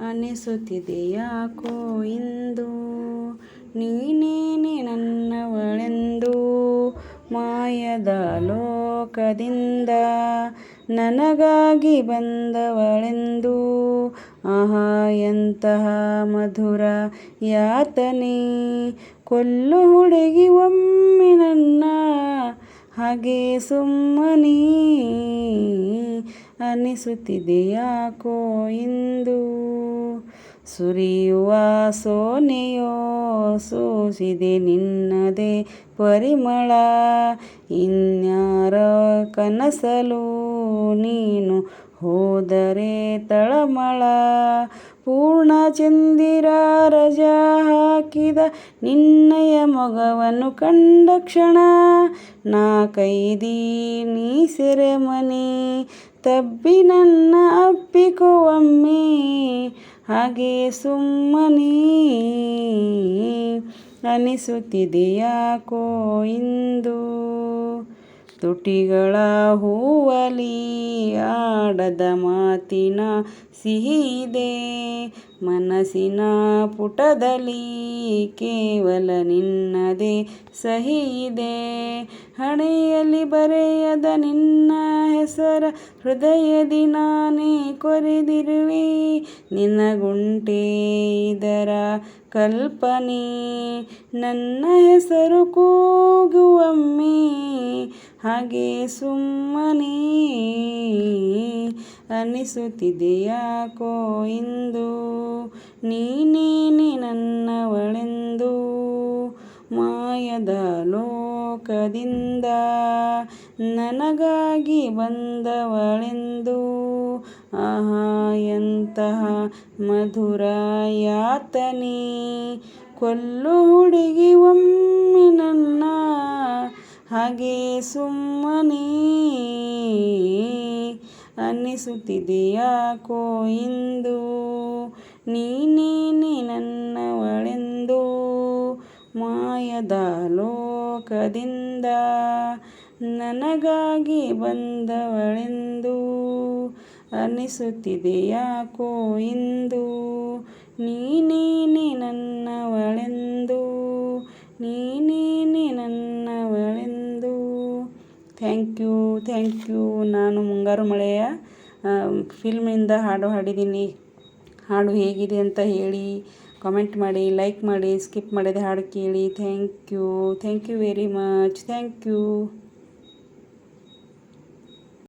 ಅನಿಸುತ್ತಿದೆ ಯಾಕೋ ಇಂದು ನೀನೇನೆ ನನ್ನವಳೆಂದು ಮಾಯದ ಲೋಕದಿಂದ ನನಗಾಗಿ ಬಂದವಳೆಂದು. ಆಹಾ, ಎಂತಹ ಮಧುರ ಯಾತನೆ. ಕೊಲ್ಲು ಹುಡುಗಿ ಒಮ್ಮೆ ನನ್ನ ಹಾಗೆ ಸುಮ್ಮನೆ ಅನಿಸುತ್ತಿದೆ. ಯಾಕೋ ಇಂದು ಸುರಿಯುವ ಸೋನೆಯೋ ಸೂಸಿದೆ ನಿನ್ನದೆ ಪರಿಮಳ. ಇನ್ಯಾರ ಕನಸಲು ನೀನು ಹೋದರೆ ತಳಮಳ. ಪೂರ್ಣ ಚಂದಿರ ರಜ ಹಾಕಿದ ನಿನ್ನಯ ಮೊಗವನ್ನು ಕಂಡ ಕ್ಷಣ. ನಾ ಕೈದಿ ನೀ ಸೆರೆಮನಿ, ತಬ್ಬಿ ನನ್ನ ಅಪ್ಪಿಕೋ ಹಾಗೆ ಸುಮ್ಮನೆ ಅನಿಸುತ್ತಿದೆಯಾಕೋ ಇಂದು? ತುಟಿಗಳ ಹೂವಲಿ ಆಡದ ಮಾತಿನ ಸಿಹಿದೆ. ಮನಸ್ಸಿನ ಪುಟದಲ್ಲಿ ಕೇವಲ ನಿನ್ನದೇ ಸಹಿದೆ ಹಣೆಯಲ್ಲಿ ಬರೆಯದ ನಿನ್ನ ಹೆಸರ ಹೃದಯದಿ ನಾನೇ ಕೊರೆದಿರುವೆ. ನಿನಗುಂಟೆ ಇದರ ಕಲ್ಪನೆ ನನ್ನ ಹೆಸರು ಕೂಗುವೊಮ್ಮೆ ಹಾಗೆ ಸುಮ್ಮನೆ ಅನಿಸುತ್ತಿದೆಯಾಕೋ ಇಂದು? ನೀನೇನೆ ನನ್ನವಳೆಂದು? ಮಾಯದ ಲೋಕದಿಂದ ನನಗಾಗಿ ಬಂದವಳೆಂದು? ಆಹಾ, ಎಂತಹ ಮಧುರ ಯಾತನೆ. ಕೊಲ್ಲು ಹುಡುಗಿ ಒಮ್ಮೆ ಹಾಗೆ ಸುಮ್ಮನೆ ಅನ್ನಿಸುತ್ತಿದೆಯಾಕೋ ಇಂದು? ನೀನೇನೆ ನನ್ನವಳೆಂದು? ಮಾಯದ ಲೋಕದಿಂದ ನನಗಾಗಿ ಬಂದವಳೆಂದು ಅನ್ನಿಸುತ್ತಿದೆಯಾಕೋ ಇಂದು? ನೀನೇನೆ ನನ್ನವಳೆಂದು ನೀನೇನೆ ನನ್ನವಳೆಂದು ಥ್ಯಾಂಕ್ ಯು ನಾನು ಮುಂಗಾರು ಮಳೆಯ ಫಿಲ್ಮಿಂದ ಹಾಡು ಹಾಡಿದ್ದೀನಿ. ಹಾಡು ಹೇಗಿದೆ ಅಂತ ಹೇಳಿ ಕಾಮೆಂಟ್ ಮಾಡಿ ಲೈಕ್ ಮಾಡಿ ಸ್ಕಿಪ್ ಮಾಡಿದ ಹಾಡು ಕೇಳಿ. Thank you thank you very much thank you